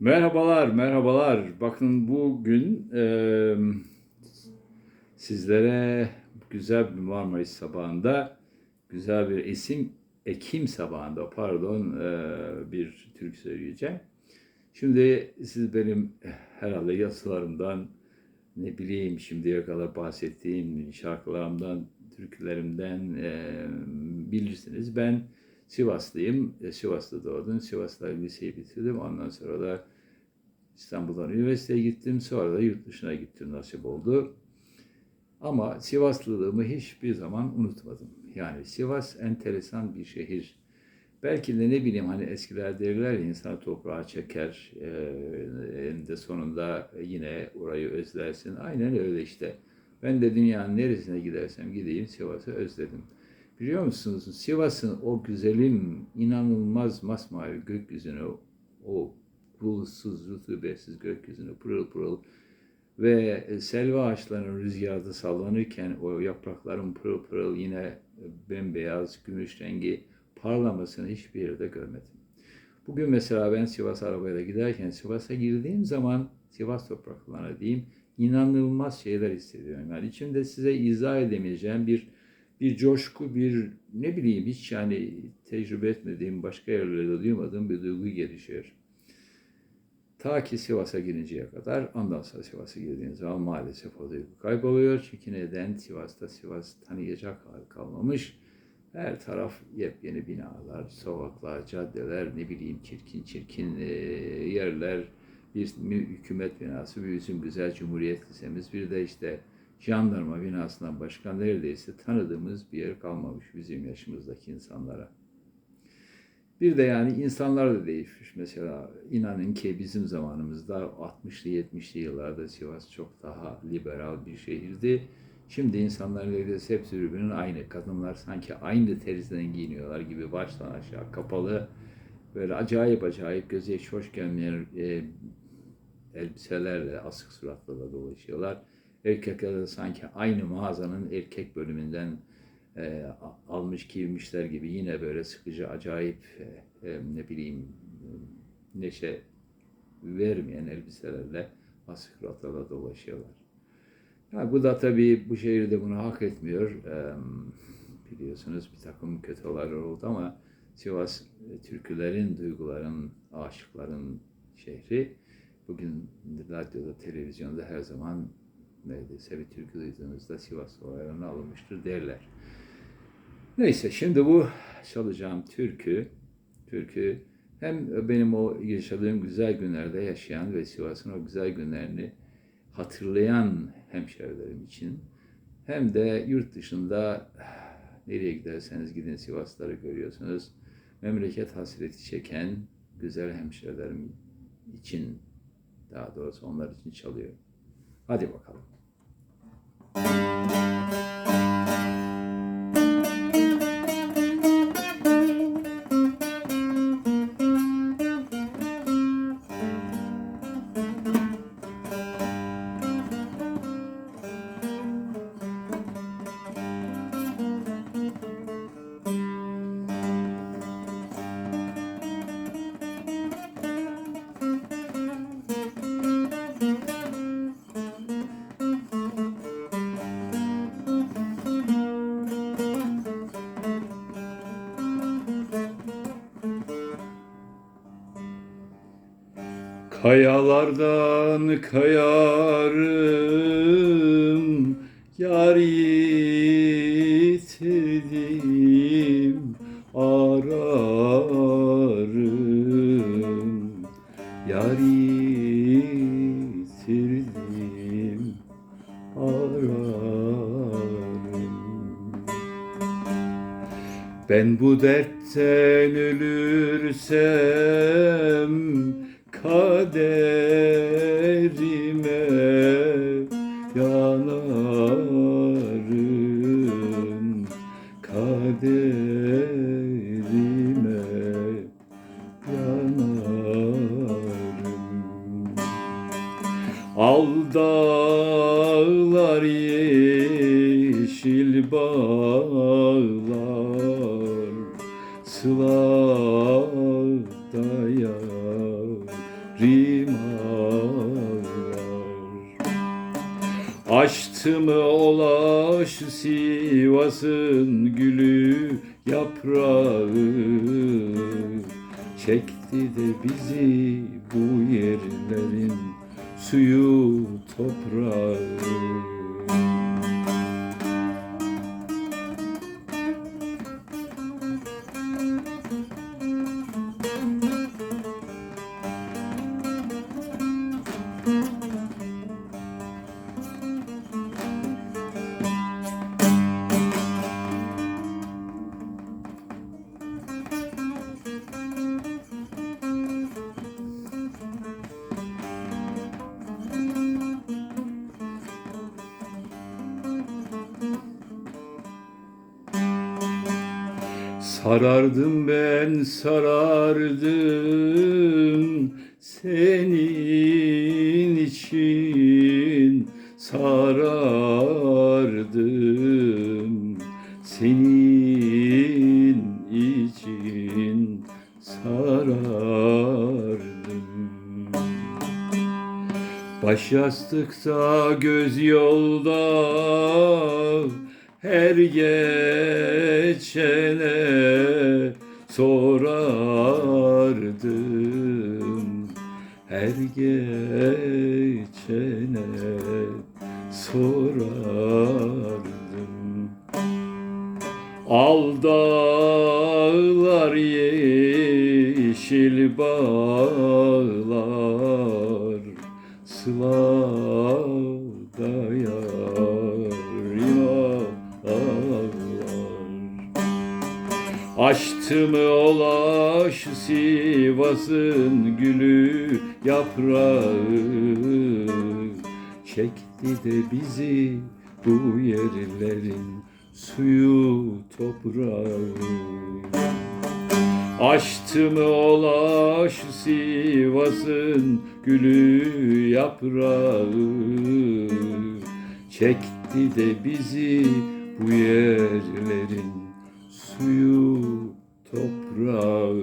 Merhabalar, merhabalar. Bakın bugün eee, sizlere güzel bir Marmaris sabahında, güzel bir Esim, Ekim sabahında pardon eee, bir türkü söyleyeceğim. Şimdi siz benim herhalde yazılarımdan ne bileyim şimdiye kadar bahsettiğim şarkılarımdan, türkülerimden eee, bilirsiniz. Ben Sivaslıyım. E, Sivas'ta doğdum. Sivas'ta liseyi bitirdim. Ondan sonra da İstanbul'dan üniversiteye gittim. Sonra da yurt dışına gittim nasip oldu. Ama Sivaslılığımı hiçbir zaman unutmadım. Yani Sivas enteresan bir şehir. Belki de ne bileyim hani eskiler derler ya insan toprağa çeker. Ee, en de sonunda yine orayı özlersin. Aynen öyle işte. Ben de dünyanın neresine gidersem gideyim Sivas'ı özledim. Biliyor musunuz Sivas'ın o güzelim, inanılmaz masmavi gökyüzünü, o bulutsuz, rutubetsiz gökyüzünü pırıl pırıl ve selva ağaçlarının rüzgarda sallanırken o yaprakların pırıl pırıl yine bembeyaz, gümüş rengi parlamasını hiçbir yerde görmedim. Bugün mesela ben Sivas arabayla giderken Sivas'a girdiğim zaman Sivas topraklarına diyeyim inanılmaz şeyler hissediyorum. Yani içimde size izah edemeyeceğim bir bir coşku, bir ne bileyim hiç yani tecrübe etmediğim, başka yerlerde duymadığım bir duygu gelişiyor. Ta ki Sivas'a girinceye kadar, ondan sonra Sivas'a girdiğiniz zaman maalesef o duygu kayboluyor. Çünkü neden? Sivas'ta Sivas tanıyacak hal kalmamış. Her taraf yepyeni binalar, sokaklar, caddeler, ne bileyim çirkin çirkin e, yerler, bir hükümet binası, bir bizim güzel Cumhuriyet Lisemiz, bir de işte jandarma binasından başka neredeyse tanıdığımız bir yer kalmamış bizim yaşımızdaki insanlara. Bir de yani insanlar da değişmiş. Mesela inanın ki bizim zamanımızda 60'lı 70'li yıllarda Sivas çok daha liberal bir şehirdi. Şimdi insanlar neredeyse hepsi birbirinin aynı. Kadınlar sanki aynı terziden giyiniyorlar gibi baştan aşağı kapalı. Böyle acayip acayip göze hiç hoş gelmeyen e, elbiselerle asık suratla da dolaşıyorlar. Erkekler de sanki aynı mağazanın erkek bölümünden e, almış giymişler gibi yine böyle sıkıcı acayip e, e, ne bileyim neşe vermeyen elbiselerle asık suratla dolaşıyorlar. Ya bu da tabii bu şehirde bunu hak etmiyor. E, biliyorsunuz bir takım kötü olaylar oldu ama Sivas e, türkülerin, duyguların, aşıkların şehri. Bugün radyoda, televizyonda her zaman neredeyse bir türkü duyduğunuzda Sivas olaylarına alınmıştır derler. Neyse şimdi bu çalacağım türkü, türkü hem benim o yaşadığım güzel günlerde yaşayan ve Sivas'ın o güzel günlerini hatırlayan hemşerilerim için hem de yurt dışında nereye giderseniz gidin Sivasları görüyorsunuz. Memleket hasreti çeken güzel hemşerilerim için daha doğrusu onlar için çalıyor. Hadi bakalım. Kayalardan kayarım Yar yitirdim Ararım. Yar yitirdim Ararım. Ben bu dertten ölürsem kaderime yanarım. Kaderime yanarım. Al dağlar yeşil bağlar Sılada yarim Açtı mı olaş Sivas'ın gülü yaprağı? Çekti de bizi bu yerlerin suyu toprağı Sarardım ben sarardım senin için. Sarardım senin için. Sarardım. Baş yastıkta göz yolda her geçene sorardım. Her geçene sorardım. Al dağlar yeşil bağlar Açtı mı olaş Sivas'ın gülü yaprağı? Çekti de bizi bu yerlerin suyu toprağı. Açtı mı olaş Sivas'ın gülü yaprağı? Çekti de bizi bu yerlerin suyu toprağı